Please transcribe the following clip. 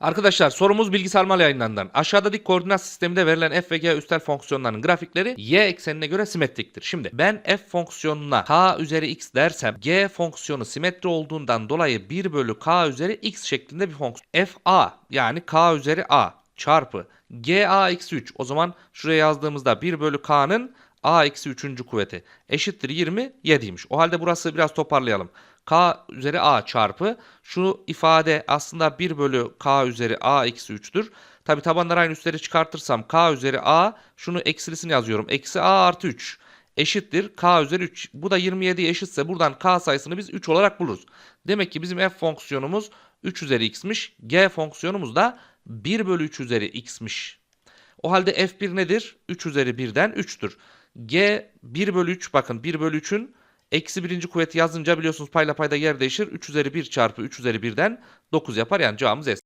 Arkadaşlar sorumuz bilgisayar mal yayınlarından. Aşağıda dik koordinat sisteminde verilen f ve g üstel fonksiyonlarının grafikleri y eksenine göre simetriktir. Şimdi ben f fonksiyonuna k üzeri x dersem g fonksiyonu simetri olduğundan dolayı 1 bölü k üzeri x şeklinde bir fonksiyon. f a yani k üzeri a çarpı g a eksi 3. O zaman şuraya yazdığımızda 1 bölü k'nın a eksi 3. kuvveti eşittir 27'ymiş. O halde burası biraz toparlayalım. K üzeri a çarpı şu ifade aslında 1 bölü k üzeri a eksi 3'tür. Tabi tabanları aynı üstleri çıkartırsam k üzeri a şunu eksilisini yazıyorum. Eksi a artı 3 eşittir k üzeri 3. Bu da 27 eşitse buradan k sayısını biz 3 olarak buluruz. Demek ki bizim f fonksiyonumuz 3 üzeri x'miş. G fonksiyonumuz da 1 bölü 3 üzeri x'miş. O halde f1 nedir? 3 üzeri 1'den 3'tür. G 1 bölü 3 bakın 1 bölü 3'ün eksi birinci kuvveti yazınca biliyorsunuz payla payda yer değişir. 3 üzeri 1 çarpı 3 üzeri 1'den 9 yapar yani cevabımız S.